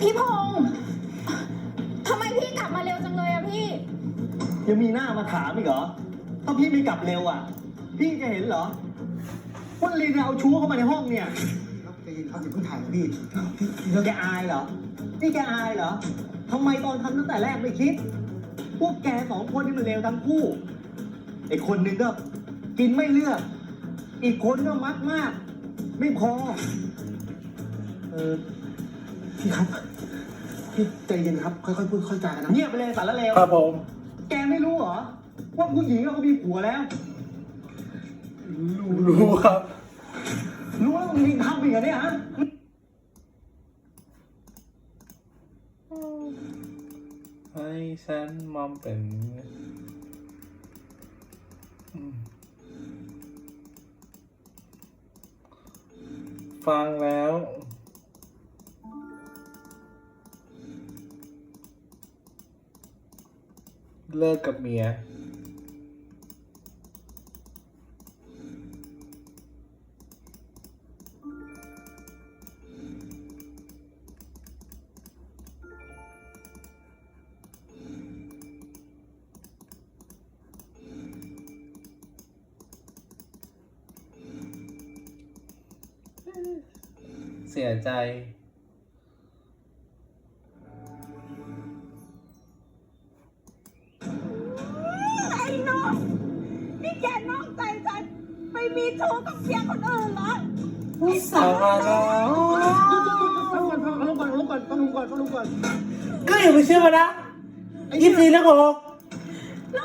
พี่พงษ์ทำไมพี่กลับมาเร็วจังเลยอะพี่ ยังมีหน้ามาถามอีกเหรอถ้าพี่ไม่กลับเร็วอะ พี่จะเห็นเหรอว่าลีนเอาชู้เข้ามาในห้องเนี่ยครับใจเย็นครับอย่าเพิ่งถ่ายนะพี่พี่แกอายเหรอ นี่แกอายเหรอทำไมตอนทำตั้งแต่แรกไม่คิด พวกแกสองคนนี่มันเลวทั้งคู่ ไอ้คนหนึ่งก็กินไม่เลือก อีกคนก็มักมาก ไม่พอ เออ พี่ครับพี่ใจเย็นครับ ค่อยๆพูดค่อยๆจากันนะเงียบไปเลยสารเลวครับผม แกไม่รู้เหรอ ว่าผู้หญิงเขามีผัวแล้ว รู้ครับ รู้แล้วมึงทำอีกเหรอเนี่ยฮะให้ฉันมอมเป็นอืมฟังแล้ว เลิกกับเมีย เสียใจ ยคนอื่นรอสาวแล้วฟังก่อนฟังก่อนฟังก่อนฟังก่อนฟังก่อนก็อย่าไปเชื่อมันนะยี่สิบสี่แล้วหกเลิ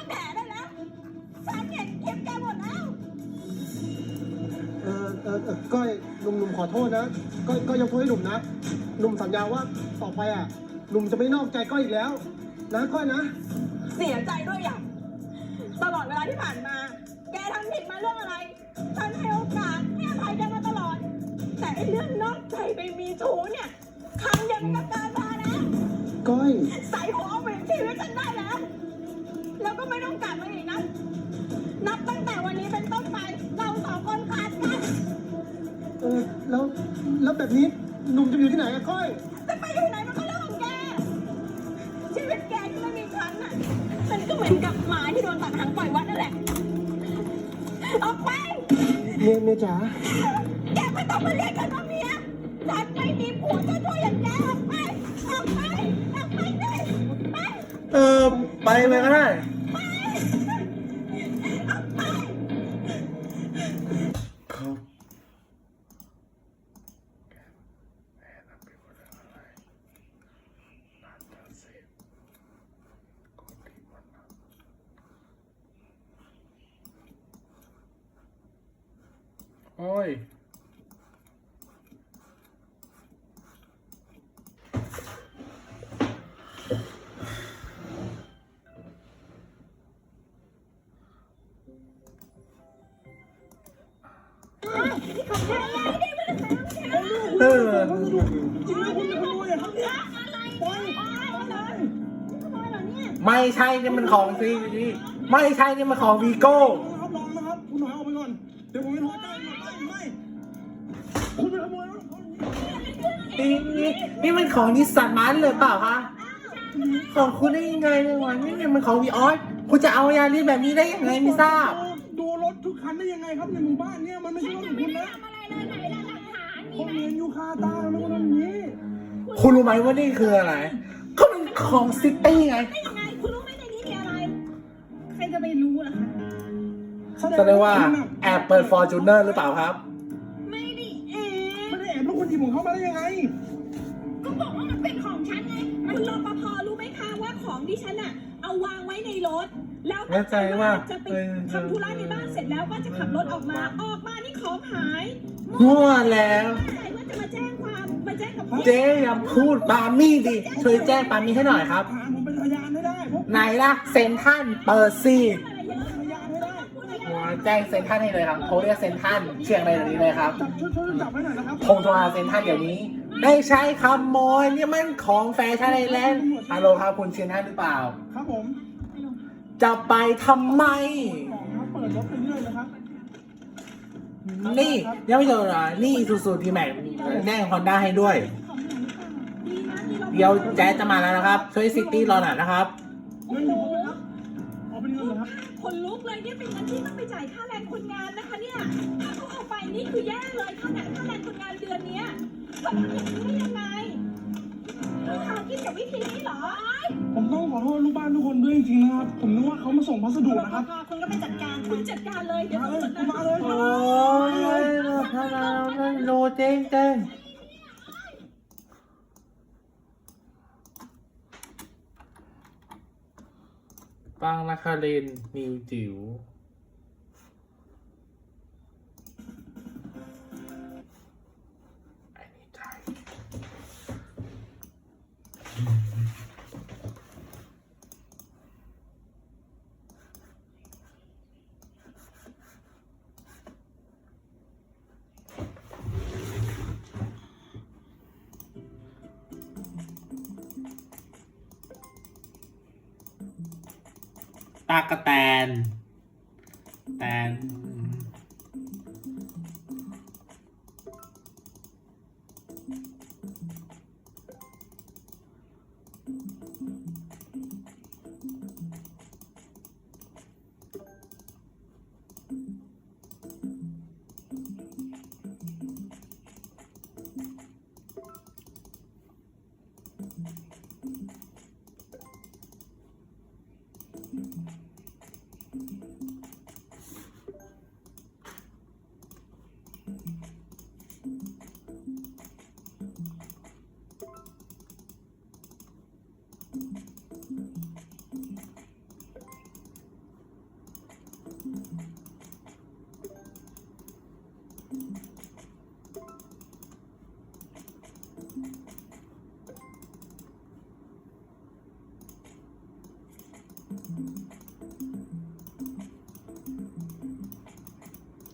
กแผลได้แล้วฉันเห็นคลิปแกหมดแล้ว เออเออเออก้อยหนุ่มหนุ่มขอโทษนะก้อยก้อยยกโทษให้หนุ่มนะหนุ่มสัญญาว่าต่อไปอะหนุ่มจะไม่นอกใจก้อยอีกแล้ว นะก้อยนะ เสียใจด้วยอย่าง ตลอดเวลาที่ผ่านมา แกทำผิดมาเรื่องอะไร ฉันให้ ไปมีชู้เนี่ยครั้งเดียวมันก็เกินพอแล้ว ก้อย ใส่หัวเอาเปลี่ยนชีวิตฉันได้แล้ว แล้วก็ไม่ต้องกลับมาอีกนะ นับตั้งแต่วันนี้เป็นต้นไป เราสองคนขาดกัน เออ แล้ว แล้วแบบนี้หนุ่มจะอยู่ที่ไหนอะก้อย จะไปอยู่ไหนมันก็เรื่องของแก ชีวิตแกที่ไม่มีฉันน่ะมันก็เหมือนกับหมาที่โดนตัดหางปล่อยวัดนั่นแหละ ออกไป เมียเมียจ๋า แกไม่ต้องมาเรียกฉันว่าเมียฉันไม่มีผัวช่วๆอย่างแกออกไปออกไปออกไปเลยไปเออไปไปก็ได้ เขาโอ้ย ไม่ใช่นี่มันของซีนี่ไม่ใช่นี่มันของวีโก้ครับลองนะครับคุณหาออกไปก่อนเดี๋ยวผมไปโทรแจ้งไม่ไม่คุณไปขโมยรถเขานี่นี่นี่มันของนิสสันมันเลยเปล่าคะของคุณได้ยังไงเนี่ยวะนี่มันของวีออสคุณจะเอายาลีแบบนี้ได้ยังไงไม่ทราบ ดูรถทุกคันได้ยังไงครับในหมู่บ้านเนี่ยมันไม่ใช่รถของคุณนะผมเรียนอยู่คาตาไม่ก็ทำอย่างนี้ คุณรู้ไหมว่านี่คืออะไร ก็มันของซิตี้ไงยังไงคุณรู้ไหม แสดงว่าแอบเปิดฟอร์จูเนอร์หรือเปล่าครับ ไม่ได้แอบไม่ได้แอบแล้วคุณหยิบของเขามาได้ยังไง ก็บอกว่ามันเป็นของฉันไงคุณรปภรู้ไหมคะว่าของที่ฉันอะเอาวางไว้ในรถ แล้วแน่ใจว่าจะไปทำธุระในบ้านเสร็จแล้วก็จะขับรถออกมา ออกมานี่ของหายมั่วแล้วใช่ว่าจะมาแจ้งความมาแจ้งกับเจ๊อย่าพูดปามี่ดิช่วยแจ้งปามี่ให้หน่อยครับ ถามผมเป็นพยานให้ได้ผมไหนล่ะเซนท่านเปิดซี อะไรเยอะ แจ้งเซนท่านให้เลยครับ โทรเรียกเซนท่านเชียงรายเดี๋ยวนี้เลยครับจับช่วยช่วยจับไว้หน่อยนะครับคงโทรหาเซนท่านเดี๋ยวนี้ ไม่ใช่ขโมยนี่มันของแฟชั่นไอแลนด์ฮัลโหลครับคุณเชียนท่านหรือเปล่า ครับผมจะไปทำไมของครับเปิดรถไปเรื่อยนะครับ นี่ยังไม่จบเหรอนี่สุดๆทีแม็กแน่งฮอนด้าให้ด้วย เดี๋ยวแจ๊สจะมาแล้วนะครับ ช่วยซิตี้รอหน่อยนะครับเงินอยู่ครบไหมครั ครับคนลุกเลยเนี่ยเป็นเงินที่ต้องไปจ่ายค่าแรงคนงานนะคะเนี่ย ถ้าเขาเอาไปนี่คือแย่เลยค่าแรงค่าแรงคนงานเดือนเนี้ยทำอย่างนี้ได้ยังไงเราหากินกับวิธีนี้เหรอผมต้องขอโทษลูกบ้านทุกคนด้วยจริงๆนะครับ ผมนึกว่าเขามาส่งพัสดุนะครับ คุณก็ไปจัดการคุณจัดการเลยเดี๋ยวมาเราเลยจัดการมาเลยโอ้ยถ้าเราไม่รู้เจ๊งเจ๊ง ปังนาคารินนิวจิ๋วอันี่ใจ ตากระแตน แตน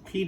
พี่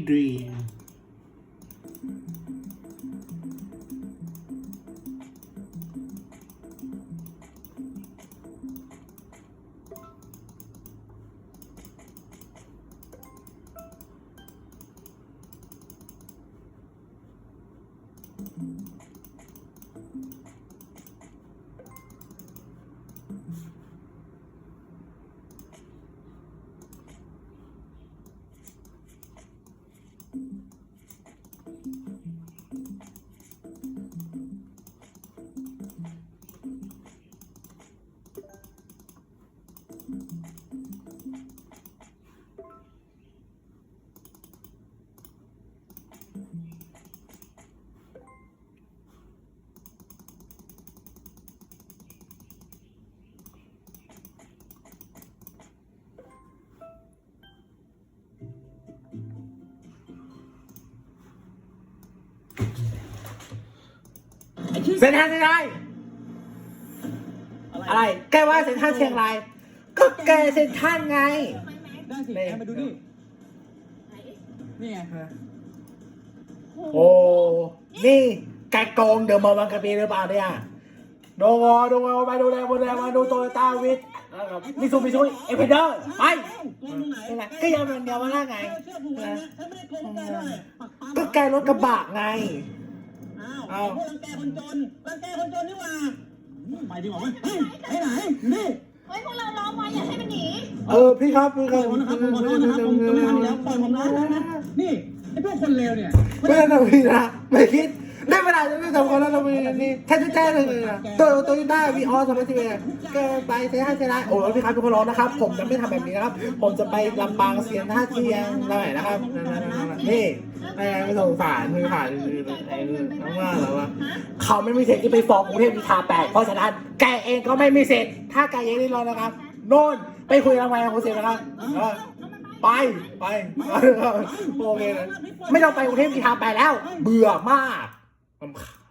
ดรีมเซนทรันเชียงรายอะไร แกว่าเซนทรันเชียงราย ก็แกเซนทรันไง ได้สิแอนมาดูนี่นี่ไงโอ้ นี่แกโกงเดอะมอลล์บางกะปีหรือเปล่าเนี่ยโดวอโดวอมาดูแลมาดูแลมาดูโตโยต้าวิทแล้วก็มิซูบิชิเอฟเดอร์ไปนี่ไงก็ยังเป็นเดียวมาแล้วไงเชื่อผมนะถ้าไม่ได้โกงแกด้วยปักปั๊มก็แกรถกระบะไง อ้าวพวกรังแกคนจน รังแกคนจนนี่หว่า ไปดีกว่าเว้ยเฮ้ยไปไหนนี่เฮ้ยพวกเราล้อมไว้อย่าให้มันหนี เออพี่ครับพี่คปล่รัอบยผมนะครับผมขอโทษนะครับผมจะไม่ทำอีกแล้วปล่อยผมนะนี่ไอ้พวกคนเลวเนี่ย ไม่ได้ทำพี่นะไม่คิด ได้เวลาจะไม่ทำคนแล้วทำไมนี่ถ้แจ้งเลยนะตัวตัวได้วีออสสมัยที่เป็นก็ไปเซนทรันเชียงราโอ้ยพี่ครับทุกคนร้องนะครับ ผมจะไม่ทำแบบนี้นะครับ ผมจะไปลำปางเสียนท่าเชียงหน่อยนะครับนี่ไม่สงสารคือผ่านไอ้น้องว่าหรอวะเขาไม่มีสิทธิ์ที่ไปฟ้องกรุงเทพมีทาแปดเพราะฉะนั้นแกเองก็ไม่มีสิทธิ์ถ้าแกยังได้รอนะครับ โน่นไปคุยทำไมกับคุณเสียนะครับไปไปโอเคไม่ต้องไปกรุงเทพมีทาแปดแล้ว เบื่อมาก รำคาญ